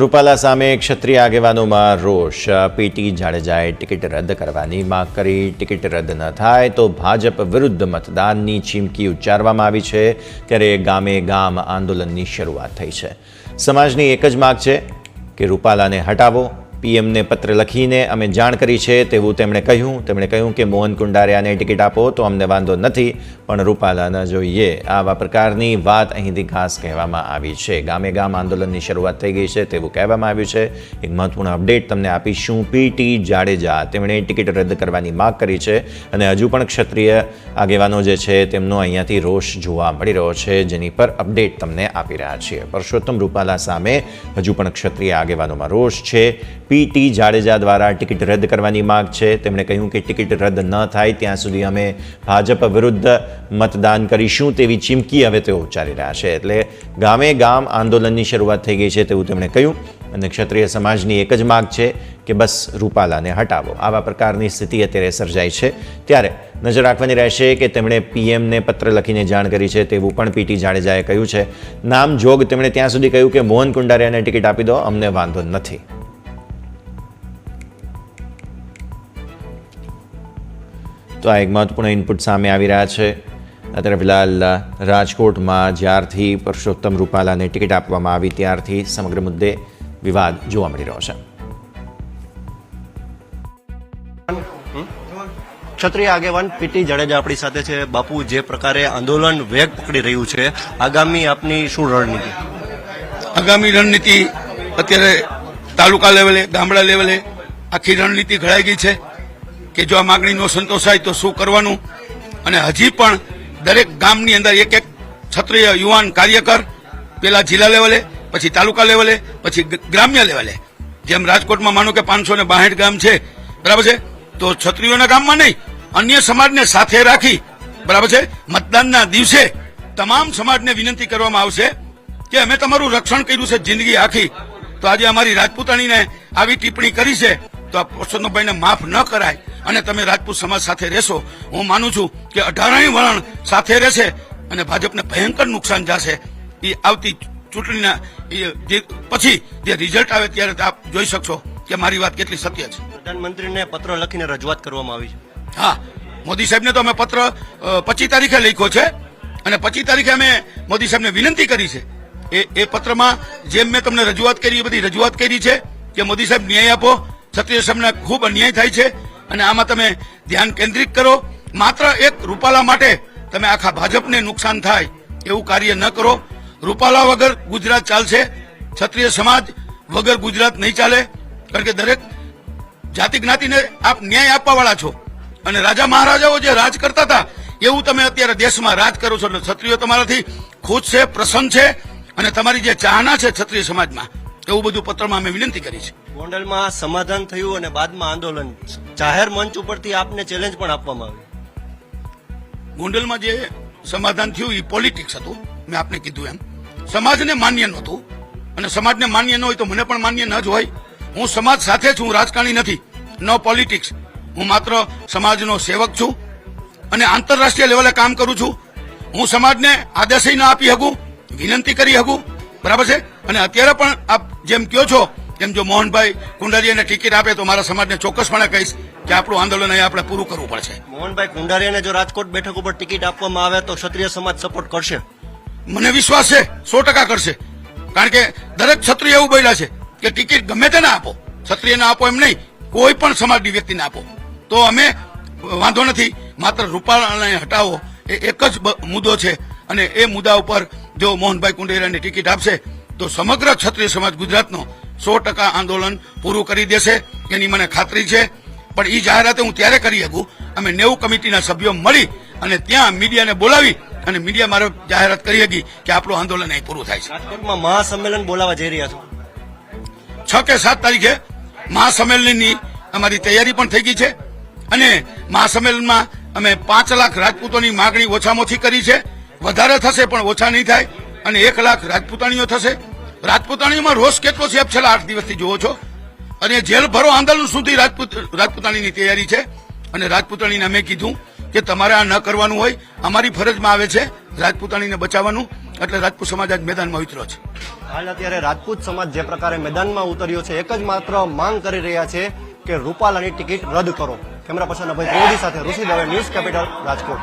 રૂપાલા સામે ક્ષત્રિય આગેવાનોમાં રોષ. પીટી જાડેજાએ ટિકિટ રદ કરવાની માંગ કરી. ટિકિટ રદ ન થાય તો ભાજપ વિરુદ્ધ મતદાનની ચીમકી ઉચ્ચારવામાં આવી છે. ત્યારે ગામે ગામ આંદોલનની શરૂઆત થઈ છે. સમાજની એક જ માગ છે કે રૂપાલાને હટાવો. પીએમને પત્ર લખીને અમે જાણ કરી છે તેવું તેમણે કહ્યું. તેમણે કહ્યું કે મોહન કુંડારિયાને ટિકિટ આપો તો અમને વાંધો નથી, પણ રૂપાલાના જોઈએ. આવા પ્રકારની વાત અહીંથી ખાસ કહેવામાં આવી છે. ગામે ગામ આંદોલનની શરૂઆત થઈ ગઈ છે તેવું કહેવામાં આવ્યું છે. એક મહત્વપૂર્ણ અપડેટ તમને આપીશું. પીટી જાડેજા તેમણે ટિકિટ રદ કરવાની માગ કરી છે અને હજુ પણ ક્ષત્રિય આગેવાનો જે છે તેમનો અહીંયાથી રોષ જોવા મળી રહ્યો છે, જેની પર અપડેટ તમને આપી રહ્યા છીએ. પરસોત્તમ રૂપાલા સામે હજુ પણ ક્ષત્રિય આગેવાનોમાં રોષ છે. પીટી જાડેજા દ્વારા ટિકિટ રદ કરવાની માગ છે. તેમણે કહ્યું કે ટિકિટ રદ ન થાય ત્યાં સુધી અમે ભાજપ વિરુદ્ધ મતદાન કરીશું તેવી ચીમકી હવે તેઓ ઉચ્ચારી રહ્યા છે. એટલે ગામે ગામ આંદોલનની શરૂઆત થઈ ગઈ છે તેવું તેમણે કહ્યું. અને ક્ષત્રિય સમાજની એક જ માગ છે કે બસ રૂપાલાને હટાવો. આવા પ્રકારની સ્થિતિ અત્યારે સર્જાઈ છે. ત્યારે નજર રાખવાની રહેશે કે તેમણે પીએમને પત્ર લખીને જાણ કરી છે તેવું પણ પીટી જાડેજાએ કહ્યું છે. નામ જોગ તેમણે ત્યાં સુધી કહ્યું કે મોહન કુંડારિયાને ટિકિટ આપી દો. અમને વાંધો નથી. તો આ એક મહત્વપૂર્ણ ઇનપુટ સામે આવી રહ્યા છે. અત્યારે ફિલહાલ રાજકોટમાં જ્યારથી પરસોત્તમ રૂપાલાને ટિકિટ આપવામાં આવી ત્યારથી સમગ્ર મુદ્દે વિવાદ જોવા મળી રહ્યો છે. ક્ષત્રિય આગેવાન પીટી જાડેજા આપણી સાથે છે. બાપુ જે પ્રકારે આંદોલન વેગ પકડી રહ્યું છે આગામી આપની શું રણનીતિ? આગામી રણનીતિ અત્યારે તાલુકા લેવલે ગામડા લેવલે આખી રણનીતિ ઘડાઈ ગઈ છે. કે જો આ માગણી નો સંતોષાય તો શું કરવાનું? અને હજી પણ દરેક ગામની અંદર એક એક ક્ષત્રિય યુવાન કાર્યકર પેલા જિલ્લા લેવલે, પછી તાલુકા લેવલે, પછી ગ્રામ્ય લેવલે. જેમ રાજકોટમાં માનો કે પાંચસો ને બાસઠ ગામ છે, બરાબર છે? તો ક્ષત્રિયોના ગામમાં નહીં, અન્ય સમાજને સાથે રાખી, બરાબર છે? મતદાનના દિવસે તમામ સમાજને વિનંતી કરવામાં આવશે કે અમે તમારું રક્ષણ કર્યું છે જિંદગી આખી. તો આજે અમારી રાજપૂતાણીને આવી ટિપ્પણી કરી છે, તો આ પરસોત્તમભાઈને માફ ન કરાય. અને તમે રાજપૂત સમાજ સાથે રહેશો હું માનું છું કે અઢારણી વલણ સાથે રહેશે અને ભાજપને ભયંકર નુકસાન જશે. એ આવતી ચૂંટણીના એ જે પછી જે રિઝલ્ટ આવે ત્યારે આપ જોઈ શકશો કે મારી વાત કેટલી સત્ય છે. પ્રધાનમંત્રીને પત્ર લખીને રજૂઆત કરવામાં આવી છે. હા મોદી સાહેબને તો અમે પત્ર પચીસ તારીખે લખ્યો છે અને પચીસ તારીખે અમે મોદી સાહેબને વિનંતી કરી છે. એ એ પત્રમાં જેમ મેં તમને રજૂઆત કરી એ બધી રજૂઆત કરી છે કે મોદી સાહેબ ન્યાય આપો. ક્ષત્રિય સમાજને ખૂબ અન્યાય થાય છે. અને આમાં તમે ધ્યાન કેન્દ્રિત કરો. માત્ર એક રૂપાલા માટે તમે આખા ભાજપને નુકસાન થાય એવું કાર્ય ન કરો. રૂપાલા વગર ગુજરાત ચાલશે, ક્ષત્રિય સમાજ વગર ગુજરાત નહીં ચાલે. કારણ કે દરેક જાતિ જ્ઞાતિને આપ ન્યાય આપવા વાળા છો. અને રાજા મહારાજાઓ જે રાજ કરતા હતા, એવું તમે અત્યારે દેશમાં રાજ કરો છો. એટલે ક્ષત્રિયો તમારાથી ખુશ છે, પ્રસન્ન છે. અને તમારી જે ચાહના છે ક્ષત્રિય સમાજમાં એવું બધું પત્રમાં અમે વિનંતી કરી છે. ગોંડલમાં સમાધાન થયું અને બાદમાં આંદોલન જાહેર મંચ ઉપરથી આપને ચેલેન્જ પણ આપવામાં આવી. ગોંડલમાં જે સમાધાન થયું એ પોલિટિક્સ હતું મેં આપને કીધું એમ. સમાજને માન્ય નહોતું અને સમાજને માન્ય ન હોય તો મને પણ માન્ય ન જ હોય. હું સમાજ સાથે છું હું રાજકારણી નથી નો પોલિટિક્સ હું માત્ર સમાજનો સેવક છું અને આંતરરાષ્ટ્રીય લેવલે કામ કરું છું. હું સમાજને આદેશ ન આપી શકું વિનંતી કરી શકું બરાબર છે? અને અત્યારે પણ આપ જેમ કહો છો એમ જો મોહનભાઈ કુંડારીયાને ટિકિટ આપે તો મારા સમાજને ચોક્કસપણે કહીશ કે આપણું આંદોલન અહીંયા આપણે પૂરું કરવું પડશે. મોહનભાઈ કુંડારિયાને જો રાજકોટ બેઠક ઉપર ટિકિટ આપવામાં આવે તો ક્ષત્રિય સમાજ સપોર્ટ કરશે. મને વિશ્વાસ છે સો ટકા કરશે. કારણ કે દરેક ક્ષત્રિય એવું બોલ્યા છે કે ટિકિટ ગમે તેને આપો ક્ષત્રિયને આપો એમ નહીં કોઈ પણ સમાજની વ્યક્તિને આપો. તો અમે વાંધો નથી માત્ર રૂપાલાને હટાવો એ એક જ મુદ્દો છે. અને એ મુદ્દા ઉપર જો મોહનભાઈ કુંડેરાની ટિકિટ આપશે તો સમગ્ર ક્ષત્રિય સમાજ ગુજરાતનો સો ટકા આંદોલન પૂરું કરી દેશે. એની મને ખાતરી છે. પણ એ જાહેરાત હું ત્યારે કરી શકું અમે નેવું કમિટીના સભ્યો મળી અને ત્યાં મીડિયાને બોલાવી અને મીડિયા મારે જાહેરાત કરી હતી કે આપણું આંદોલન અહીં પૂરું થાય છે. રાજકોટમાં મહાસંમેલન બોલાવા જઈ રહ્યા છો? છ કે સાત તારીખે મહાસંમેલનની અમારી તૈયારી પણ થઈ ગઈ છે. અને મહાસંમેલનમાં અમે પાંચ લાખ રાજપૂતોની માગણી ઓછામાં ઓછી કરી છે. વધારે થશે પણ ઓછા નહીં થાય અને એક લાખ રાજપૂતાણીઓ થશે. રાજપૂતાણીઓમાં રોષ કેટલો છે છેલ્લા આઠ દિવસથી જુઓ છો. અને જેલ ભરો આંદોલન સુધી રાજપૂત, રાજપૂતાણીની તૈયારી છે. અને રાજપૂતાણીને અમે કીધું કે તમારે આ ન કરવાનું હોય, અમારી ફરજમાં આવે છે રાજપૂતાણીને બચાવવાનું. એટલે રાજપૂત સમાજ આજ મેદાનમાં ઉતર્યો છે. હાલ અત્યારે રાજપૂત સમાજ જે પ્રકારે મેદાનમાં ઉતર્યો છે, એક જ માત્ર માંગ કરી રહ્યા છે કે રૂપાલાની ટિકિટ રદ કરો. કેમેરા પર્સન અભય ત્રિવેદી સાથે ઋષિ દવે, ન્યૂઝ કેપિટલ રાજકોટ.